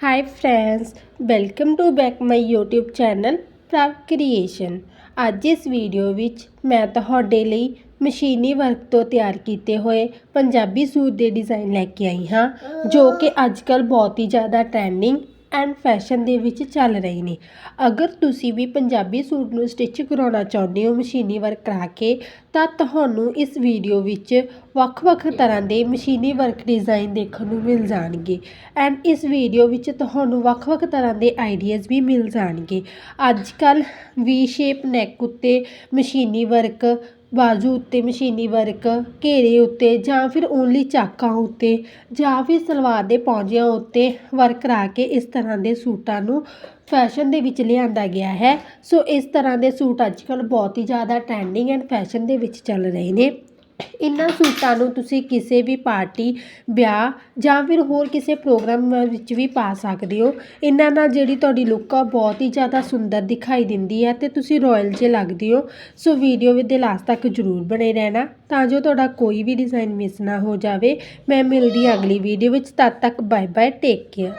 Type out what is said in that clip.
Hi friends welcome to back my YouTube channel Prabh creation ਅੱਜ ਇਸ video ਵਿੱਚ ਮੈਂ ਤੁਹਾਡੇ ਲਈ ਮਸ਼ੀਨੀ ਵਰਕ ਤੋਂ ਤਿਆਰ ਕੀਤੇ ਹੋਏ ਪੰਜਾਬੀ ਸੂਟ ਦੇ ਡਿਜ਼ਾਈਨ ਲੈ ਕੇ ਆਈ ਹਾਂ, ਜੋ ਕਿ ਅੱਜ ਕੱਲ੍ਹ ਬਹੁਤ ਹੀ ਜ਼ਿਆਦਾ ਟ੍ਰੈਂਡਿੰਗ ਐਂਡ ਫੈਸ਼ਨ ਦੇ ਵਿੱਚ ਚੱਲ ਰਹੇ ਨੇ। ਅਗਰ ਤੁਸੀਂ ਵੀ ਪੰਜਾਬੀ ਸੂਟ ਨੂੰ ਸਟਿਚ ਕਰਾਉਣਾ ਚਾਹੁੰਦੇ ਹੋ, ਮਸ਼ੀਨੀ ਵਰਕ ਕਰਾ ਕੇ, ਤਾਂ ਤੁਹਾਨੂੰ ਇਸ ਵੀਡੀਓ ਵਿੱਚ ਵੱਖ-ਵੱਖ ਤਰ੍ਹਾਂ ਦੇ ਮਸ਼ੀਨੀ ਵਰਕ ਡਿਜ਼ਾਈਨ ਦੇਖਣ ਨੂੰ ਮਿਲ ਜਾਣਗੇ। ਐਂਡ ਇਸ ਵੀਡੀਓ ਵਿੱਚ ਤੁਹਾਨੂੰ ਵੱਖ-ਵੱਖ ਤਰ੍ਹਾਂ ਦੇ ਆਈਡੀਆਜ਼ ਵੀ ਮਿਲ ਜਾਣਗੇ। ਅੱਜ ਕੱਲ੍ਹ ਵੀ ਸ਼ੇਪ ਨੈਕ ਉੱਤੇ ਮਸ਼ੀਨੀ ਵਰਕ ਬਾਜੂ ਉੱਤੇ ਮਸ਼ੀਨੀ ਵਰਕ, ਘੇਰੇ ਉੱਤੇ ਜਾਂ ਫਿਰ ਓਨਲੀ ਚਾਕਾਂ ਉੱਤੇ ਜਾਂ ਫਿਰ ਸਲਵਾਰ ਦੇ ਪੌਂਜਿਆਂ ਉੱਤੇ ਵਰਕ ਕਰਾ ਕੇ ਇਸ ਤਰ੍ਹਾਂ ਦੇ ਸੂਟਾਂ ਨੂੰ ਫੈਸ਼ਨ ਦੇ ਵਿੱਚ ਲਿਆਂਦਾ ਗਿਆ ਹੈ। ਸੋ ਇਸ ਤਰ੍ਹਾਂ ਦੇ ਸੂਟ ਅੱਜ ਕੱਲ੍ਹ ਬਹੁਤ ਹੀ ਜ਼ਿਆਦਾ ਟਰੈਂਡਿੰਗ ਐਂਡ ਫੈਸ਼ਨ ਦੇ ਵਿੱਚ ਚੱਲ ਰਹੇ ਨੇ। ਇਹਨਾਂ ਸੂਟਾਂ ਨੂੰ ਤੁਸੀਂ ਕਿਸੇ ਵੀ ਪਾਰਟੀ, ਵਿਆਹ ਜਾਂ ਫਿਰ ਹੋਰ ਕਿਸੇ ਪ੍ਰੋਗਰਾਮ ਵਿੱਚ ਵੀ ਪਾ ਸਕਦੇ ਹੋ। ਇਹਨਾਂ ਨਾਲ ਜਿਹੜੀ ਤੁਹਾਡੀ ਲੁੱਕ ਆ ਬਹੁਤ ਹੀ ਜ਼ਿਆਦਾ ਸੁੰਦਰ ਦਿਖਾਈ ਦਿੰਦੀ ਹੈ ਅਤੇ ਤੁਸੀਂ ਰੋਇਲ ਜੇ ਲੱਗਦੇ ਹੋ। ਸੋ ਵੀਡੀਓ ਦੇ ਲਾਸਟ ਤੱਕ ਜ਼ਰੂਰ ਬਣੇ ਰਹਿਣਾ ਤਾਂ ਜੋ ਤੁਹਾਡਾ ਕੋਈ ਵੀ ਡਿਜ਼ਾਈਨ ਮਿਸ ਨਾ ਹੋ ਜਾਵੇ। ਮੈਂ ਮਿਲਦੀ ਹਾਂ ਅਗਲੀ ਵੀਡੀਓ ਵਿੱਚ, ਤਦ ਤੱਕ ਬਾਏ ਬਾਏ ਟੇਕ ਕੇਅਰ